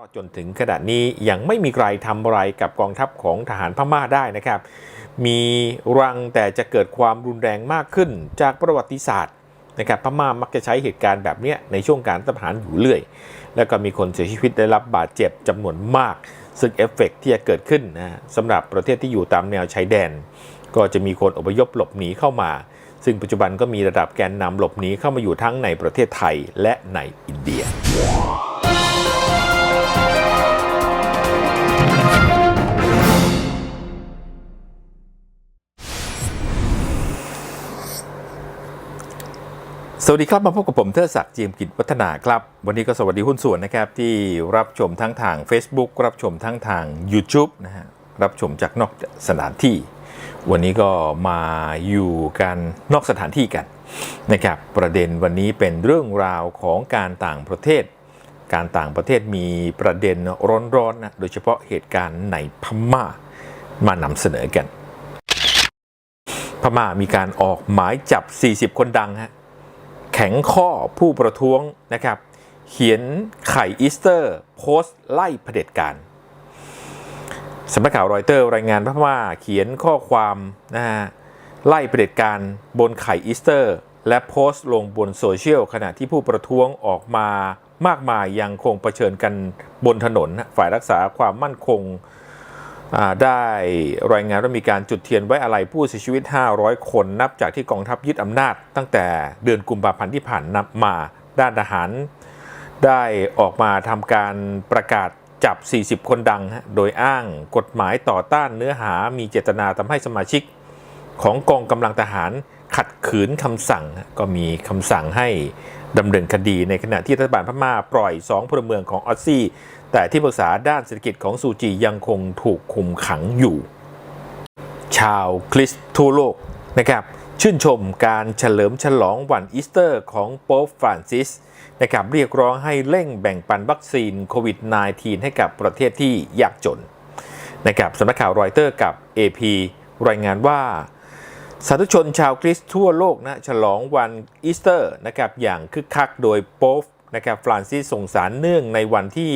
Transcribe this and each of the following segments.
รอจนถึงขณะนี้ยังไม่มีใครทำอะไรกับกองทัพของทหารพม่าได้นะครับ มีรังแต่จะเกิดความรุนแรงมากขึ้นจากประวัติศาสตร์นะครับพม่ามักจะใช้เหตุการณ์แบบเนี้ยในช่วงการรัฐประหารอยู่เรื่อย แล้วก็มีคนเสียชีวิตได้รับบาดเจ็บจำนวนมาก ซึ่งเอฟเฟกต์ที่จะเกิดขึ้นนะสำหรับประเทศที่อยู่ตามแนวชายแดน ก็จะมีคนอพยพหลบหนีเข้ามา ซึ่งปัจจุบันก็มีระดับแกนนำหลบหนีเข้ามาอยู่ทั้งในประเทศไทยและในอินเดีย สวัสดีครับ มาพบกับผมเทอศักดิ์เจียมกิจวัฒนาครับ วันนี้ก็สวัสดีหุ้นส่วนนะครับ ที่รับชมทั้งทาง Facebook รับชมทั้งทาง YouTube นะฮะรับชมจากนอกสถานที่ วันนี้ก็มาอยู่กันนอกสถานที่กันนะครับประเด็นวันนี้เป็นเรื่องราวของการต่างประเทศ การต่างประเทศมีประเด็นร้อนๆนะโดยเฉพาะเหตุการณ์ในพม่ามานำเสนอกัน พม่ามีการออกหมายจับ 40 คนดังฮะ แข็งข้อผู้ประท้วงนะครับ เขียนไข่อีสเตอร์ โพสต์ไล่เผด็จการสำนักข่าวรอยเตอร์รายงานพม่าเขียนข้อความนะฮะไล่เผด็จการบนไข่อีสเตอร์ และโพสต์ลงบนโซเชียลขณะที่ผู้ประท้วงออกมามากมายยังคงเผชิญกันบนถนน ฝ่ายรักษาความมั่นคง ได้รายงานว่ามีการจุดเทียนไว้อะไรผู้เสียชีวิต 500 คนนับจากที่กองทัพยึดอำนาจ ตั้งแต่เดือนกุมภาพันธ์ที่ผ่านมา ด้านทหาร ได้ออกมาทำการประกาศจับ 40 คนดัง โดยอ้างกฎหมายต่อต้านเนื้อหามีเจตนาทำให้สมาชิก ของกองกำลังทหารขัดขืนคำสั่ง ก็มีคำสั่งให้ ดำเนินคดีในขณะที่รัฐบาลพม่าปล่อย 2พลเมืองของออสซี่ แต่ที่ปรึกษาด้านเศรษฐกิจของซูจียังคงถูกคุมขังอยู่ ชาวคริสต์ทั่วโลกนะครับชื่นชมการเฉลิมฉลองวันอีสเตอร์ของโป๊ปฟรานซิสนะครับเรียกร้องให้เร่งแบ่งปันวัคซีนโควิด -19 ให้กับประเทศที่ยากจนนะครับสำนักข่าวรอยเตอร์กับ AP รายงานว่า สาธุชนชาวคริสต์ทั่วโลกนะฉลองวันอีสเตอร์นะครับอย่างคึกคักโดยโป๊ปนะครับฟรานซิสส่งสารเนื่องในวันที่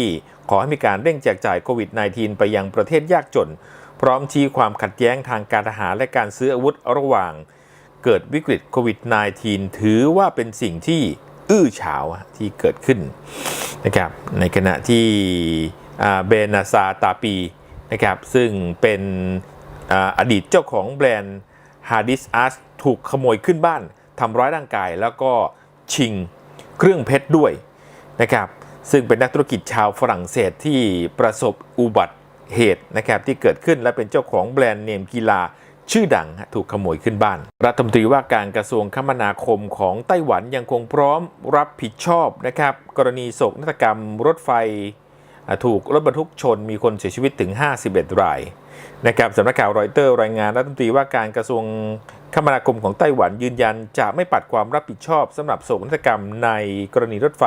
ขอให้มีการเร่งแจกจ่ายโควิด -19 ไปยังประเทศยากจน พร้อมชี้ความขัดแย้งทางการทหารและการซื้ออาวุธระหว่าง เกิดวิกฤตโควิด -19 ถือว่าเป็นสิ่งที่อื้อฉาวที่เกิดขึ้นนะครับในขณะที่เบนาซาตาปีนะครับซึ่งเป็นออดีตเจ้าของแบรนด์ ฮาร์ดิสอาร์ตถูกขโมยขึ้นบ้านทำร้ายร่างกาย แล้วก็ชิงเครื่องเพชรด้วยนะครับซึ่งเป็นนักธุรกิจชาวฝรั่งเศสที่ประสบอุบัติเหตุนะครับที่เกิดขึ้นและเป็นเจ้าของแบรนด์เนมกีฬาชื่อดังถูกขโมยขึ้นบ้าน รัฐมนตรีว่าการกระทรวงคมนาคมของไต้หวันยังคงพร้อมรับผิดชอบนะครับกรณีโศกนาฏกรรมรถไฟ ถูกรถบรรทุกชนมีคนเสียชีวิตถึง 51 รายนะครับสำนักข่าวรอยเตอร์รายงานรัฐมนตรีว่าการกระทรวงคมนาคมของไต้หวันยืนยัน จะไม่ปัดความรับผิดชอบสำหรับโศกนาฏกรรมในกรณีรถไฟ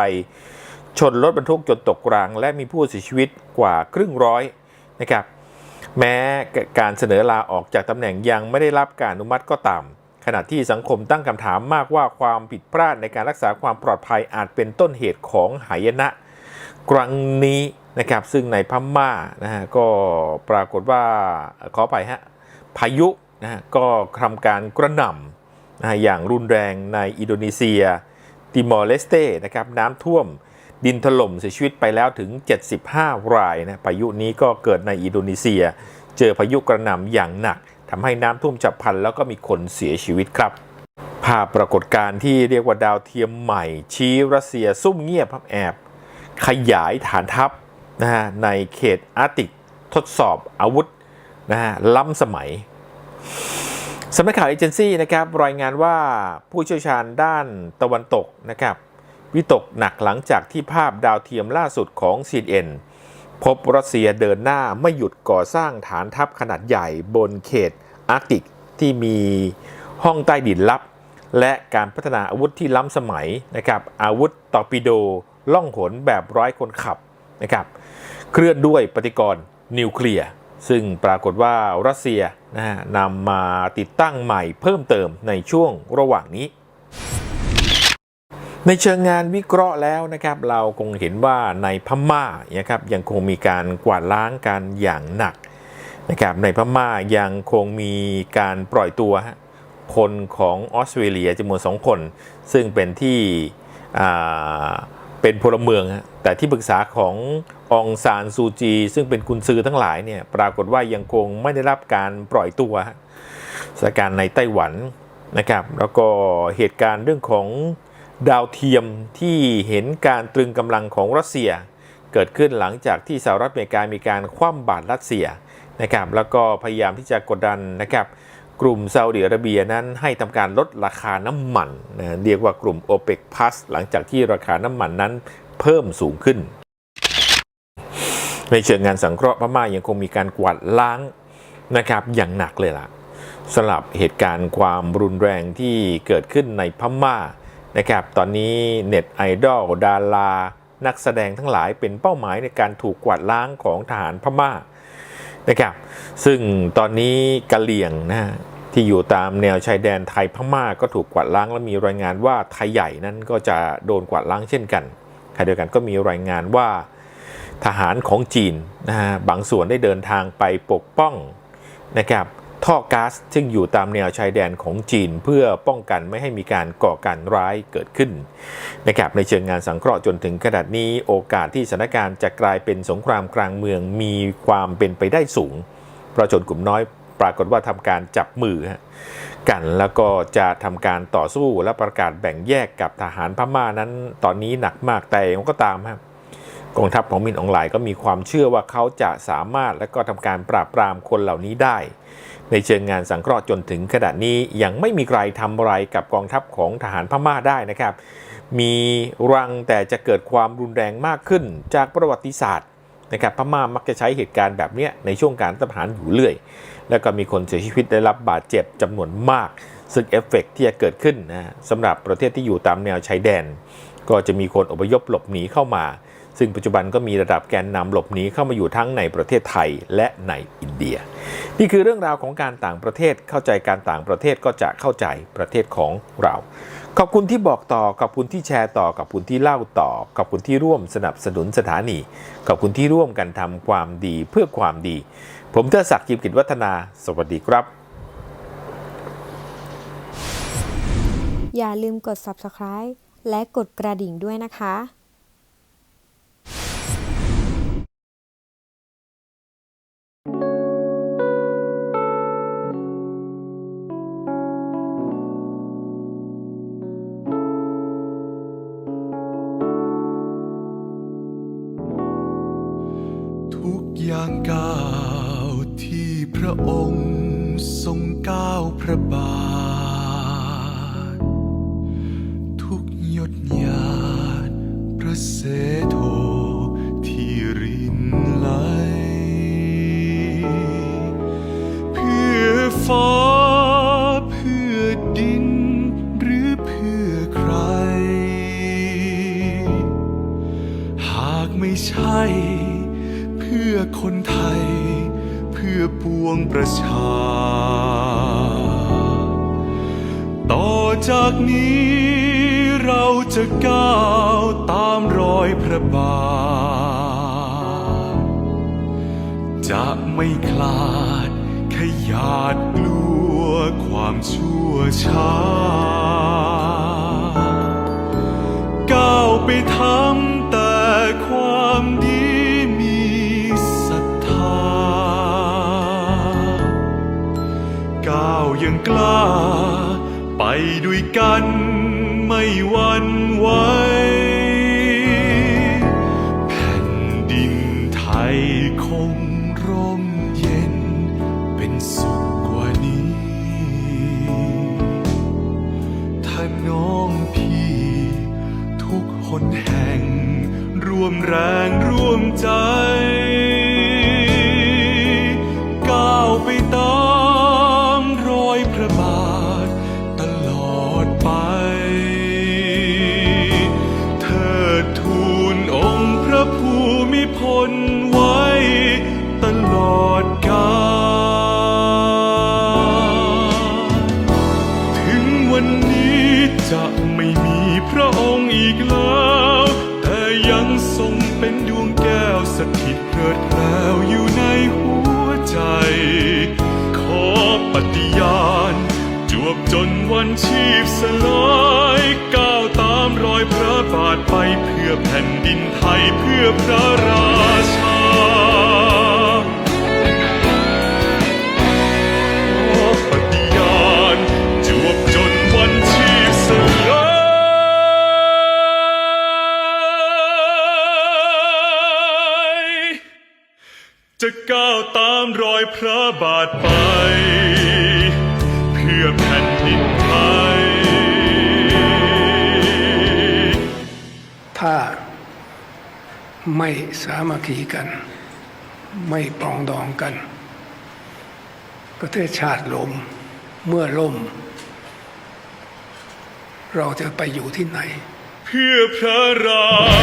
ชนรถบรรทุกจนตกราง และมีผู้เสียชีวิตกว่าครึ่งร้อยนะครับแม้การเสนอลาออกจากตำแหน่งยังไม่ได้รับการอนุมัติก็ตามขณะที่สังคมตั้งคำถามมากว่าความผิดพลาดในการรักษาความปลอดภัยอาจเป็นต้นเหตุของหายนะ ครั้งนี้ นะครับซึ่งในพม่านะฮะก็ปรากฏว่าขอไปฮะพายุนะฮะก็ทำการกระหน่ำนะฮะอย่างรุนแรงในอินโดนีเซีย ติมอร์เลสเตนะครับน้ำท่วมดินถล่มเสียชีวิตไปแล้วถึง 75 รายนะพายุนี้ก็เกิดในอินโดนีเซีย เจอพายุกระหน่ำอย่างหนักทำให้น้ำท่วมฉับพลันแล้วก็มีคนเสียชีวิตครับภาพปรากฏการณ์ที่เรียกว่าดาวเทียมใหม่ ชี้รัสเซียซุ่มเงียบพับแอบ ขยายฐานทัพ นะฮะในเขตอาร์ติกทดสอบอาวุธนะฮะล้ำสมัยสำนักข่าวเอเจนซี่นะครับรายงานว่าผู้เชี่ยวชาญด้านตะวันตกนะครับวิตกหนักหลังจากที่ภาพดาวเทียมล่าสุดของ CNN พบรัสเซียเดินหน้าไม่หยุดก่อสร้างฐานทัพขนาดใหญ่บนเขตอาร์กติกที่มีห้องใต้ดินลับ และการพัฒนาอาวุธที่ล้ำสมัยนะครับอาวุธตอร์ปิโดล่องหนแบบร้อยคนขับ นะครับเคลื่อนด้วยปฏิกรณ์นิวเคลียร์ซึ่งปรากฏว่ารัสเซียนะฮะนำมาติดตั้งใหม่เพิ่มเติมในช่วงระหว่างนี้ ในเชิงงานวิเคราะห์แล้วนะครับ เราคงเห็นว่าในพม่านะครับยังคงมีการกวาดล้างกันอย่างหนักนะครับในพม่ายังคงมีการปล่อยตัวคนของออสเตรเลียจำนวนสองคน ซึ่งเป็นที่ เป็นพลเมือง แต่ที่ปรึกษาขององซานซูจี ซึ่งเป็นกุนซือทั้งหลายเนี่ยปรากฏว่ายังคงไม่ได้รับการปล่อยตัวสถานการณ์ในไต้หวันนะครับแล้วก็เหตุการณ์เรื่องของดาวเทียมที่เห็นการตรึงกำลังของรัสเซีย เกิดขึ้นหลังจากที่สหรัฐอเมริกามีการคว่ำบาตรรัสเซียนะครับแล้วก็พยายามที่จะกดดันนะครับ กลุ่มซาอุดิอาระเบียนั้นให้ทำการลดราคาน้ำมันนะเรียกว่ากลุ่ม o p e c Plus หลังจากที่ราคาน้ำมันนั้นเพิ่มสูงขึ้น ในเชิงงานสังเคราะห์พม่ายังคงมีการกวาดล้างนะครับอย่างหนักเลยล่ะสำหรับเหตุการณ์ความรุนแรงที่เกิดขึ้นในพม่านะครับตอนนี้เน็ตไอดอลดารานักแสดงทั้งหลายเป็นเป้าหมายในการถูกกวาดล้างของทหารพม่านะครับซึ่งตอนนี้กะเหลี่ยงนะ ที่อยู่ตามแนวชายแดนไทยพม่าก็ถูกกวาดล้างและมีรายงานว่าไทยใหญ่นั้นก็จะโดนกวาดล้างเช่นกันขณะเดียวกันก็มีรายงานว่าทหารของจีนนะฮะบางส่วนได้เดินทางไปปกป้องนะครับท่อก๊าซซึ่งอยู่ตามแนวชายแดนของจีนเพื่อป้องกันไม่ให้มีการก่อการร้ายเกิดขึ้นนะครับในเชิงงานสังเคราะห์จนถึงขนาดนี้โอกาสที่สถานการณ์จะกลายเป็นสงครามกลางเมืองมีความเป็นไปได้สูงเพราะชนกลุ่มน้อย ปรากฏว่าทำการจับมือกันแล้วก็จะทำการต่อสู้และประกาศแบ่งแยกกับทหารพม่านั้น ตอนนี้หนักมากแต่ยังก็ตามครับกองทัพของมินอองไลน์ก็มีความเชื่อว่าเขาจะสามารถและก็ทำการปราบปรามคนเหล่านี้ได้ ในเชิงงานสังเคราะห์จนถึงขณะนี้ยังไม่มีใครทำอะไรกับกองทัพของทหารพม่าได้นะครับ มีรังแต่จะเกิดความรุนแรงมากขึ้นจากประวัติศาสตร์ นะครับพม่ามักจะใช้เหตุการณ์แบบนี้ในช่วงการรัฐประหารอยู่เรื่อย แล้วก็มีคนเสียชีวิตได้รับบาดเจ็บจำนวนมาก ซึ่งเอฟเฟกต์ที่จะเกิดขึ้นนะสำหรับประเทศที่อยู่ตามแนวชายแดน ก็จะมีคนอพยพหลบหนีเข้ามา ซึ่งปัจจุบันก็มีระดับแกนนำหลบหนีเข้ามาอยู่ทั้งในประเทศไทยและในอินเดีย นี่คือเรื่องราวของการต่างประเทศเข้าใจการต่างประเทศก็จะเข้าใจประเทศของเรา ขอบคุณที่บอกต่อขอบคุณที่แชร์ต่อขอบคุณที่เล่าต่อขอบคุณที่ร่วมสนับสนุนสถานีขอบคุณที่ร่วมกันทำความดีเพื่อความดี ผมเทอศักดิ์จิมกิจวัฒนา สวัสดีครับ อย่าลืมกด subscribe และกดกระดิ่งด้วยนะคะ ระองค์ทรงก้าวพระบาท ทุกหยดหยาดพระเสโทที่รินไหล เพื่อฟ้าเพื่อดินหรือเพื่อใคร หากไม่ใช่เพื่อคนไทย พื่อปวงประชา ต่อจากนี้เราจะก้าวตามรอยพระบาท จะไม่คลาดขยาดกลัวความชั่วช้า ก้าวไปทำแล้า ไปด้วยกันไม่หวั่นไหวแผ่นดินไทยคงร่มเย็นเป็นสุขกว่านี้ ถ้าน้องพี่ ทุกคนแห่ง รวมแรง สลายก้าวตามรอยพระบาทไปเพื่อแผ่นดินไทยเพื่อพระราชาปฏิญาณจวบจนวันชีพสลาย จะก้าวตามรอยพระบาทไป ไม่สามัคคีกัน ไม่ปองดองกัน ประเทศชาติล้มเมื่อล่ม เราจะไปอยู่ที่ไหน เพื่อพระราชา